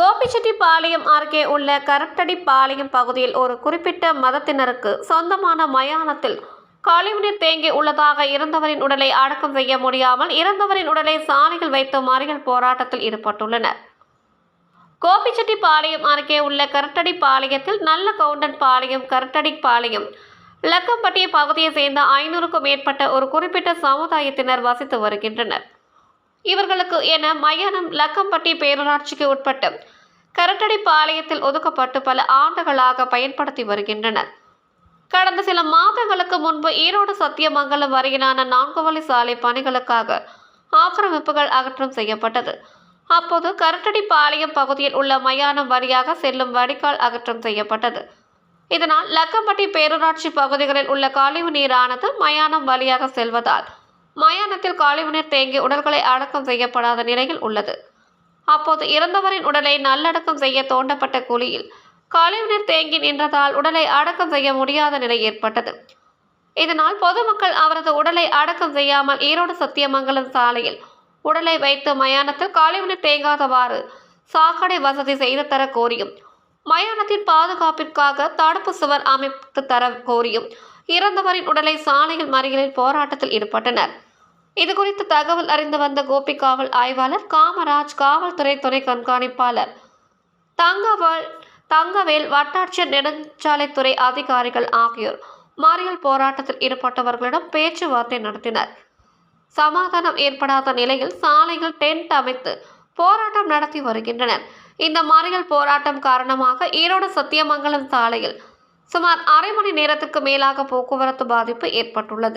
பாளையம் அருகே உள்ள கரட்டடி பாளையம் பகுதியில் ஒரு குறிப்பிட்ட மதத்தினருக்கு சொந்தமான மயானத்தில் கழிவுநீர் தேங்கி உள்ளதாக இறந்தவரின் உடலை அடக்கம் செய்ய முடியாமல் இறந்தவரின் உடலை சாலையில் வைத்து மறியல் போராட்டத்தில் ஈடுபட்டுள்ளனர். கோபிச்செட்டிப்பாளையம் அருகே உள்ள கரட்டடி பாளையத்தில் நல்ல கவுண்டன் பாளையம் கரட்டடி பாளையம் லக்கம்பட்டி பகுதியை சேர்ந்த ஐநூறுக்கும் மேற்பட்ட ஒரு குறிப்பிட்ட சமுதாயத்தினர் வசித்து வருகின்றனர். இவர்களுக்கு என மயானம் லக்கம்பட்டி பேரூராட்சிக்கு உட்பட்டு கரட்டடி பாளையத்தில் ஒதுக்கப்பட்டு பல ஆண்டுகளாக பயன்படுத்தி வருகின்றனர். கடந்த சில மாதங்களுக்கு முன்பு ஈரோடு சத்தியமங்கலம் வரையிலான நான்கு வழி சாலை பணிகளுக்காக ஆக்கிரமிப்புகள் அகற்றம் செய்யப்பட்டது. அப்போது கரட்டடி பாளையம் பகுதியில் உள்ள மயானம் வழியாக செல்லும் வடிகால் அகற்றம் செய்யப்பட்டது. இதனால் லக்கம்பட்டி பேரூராட்சி பகுதிகளில் உள்ள கழிவு நீரானது மயானம் வழியாக செல்வதால் மயானத்தில் கழிவுநீர் தேங்கி உடல்களை அடக்கம் செய்யப்படாத நிலையில் உள்ளது. அப்போது இறந்தவரின் உடலை நல்லடக்கம் செய்ய தோண்டப்பட்ட குழியில் கழிவுநீர் தேங்கி நின்றதால் உடலை அடக்கம் செய்ய முடியாத நிலை ஏற்பட்டது. இதனால் பொதுமக்கள் அவரது உடலை அடக்கம் செய்யாமல் ஈரோடு சத்தியமங்கலம் சாலையில் உடலை வைத்து மயானத்தில் கழிவுநீர் தேங்காதவாறு சாக்கடை வசதி செய்து தர கோரியும் மயானத்தின் பாதுகாப்பிற்காக தடுப்பு சுவர் அமைத்து தர கோரியும் இறந்தவரின் உடலை சாலையில் மறியலில் போராட்டத்தில் ஈடுபட்டனர். இதுகுறித்து தகவல் அறிந்து வந்த கோபி காவல் ஆய்வாளர் காமராஜ் காவல்துறை துறை கண்காணிப்பாளர். தங்கவேல் தங்கவேல் வட்டாட்சியர் நெடுஞ்சாலைத்துறை அதிகாரிகள் ஆகியோர் மறியல் போராட்டத்தில் ஈடுபட்டவர்களிடம் பேச்சுவார்த்தை நடத்தினர். சமாதானம் ஏற்படாத நிலையில் சாலையில் டென்ட் அமைத்து போராட்டம் நடத்தி வருகின்றனர். இந்த மறியல் போராட்டம் காரணமாக ஈரோடு சத்தியமங்கலம் சாலையில் சுமார் அரை மணி நேரத்துக்கு மேலாக போக்குவரத்து பாதிப்பு ஏற்பட்டுள்ளது.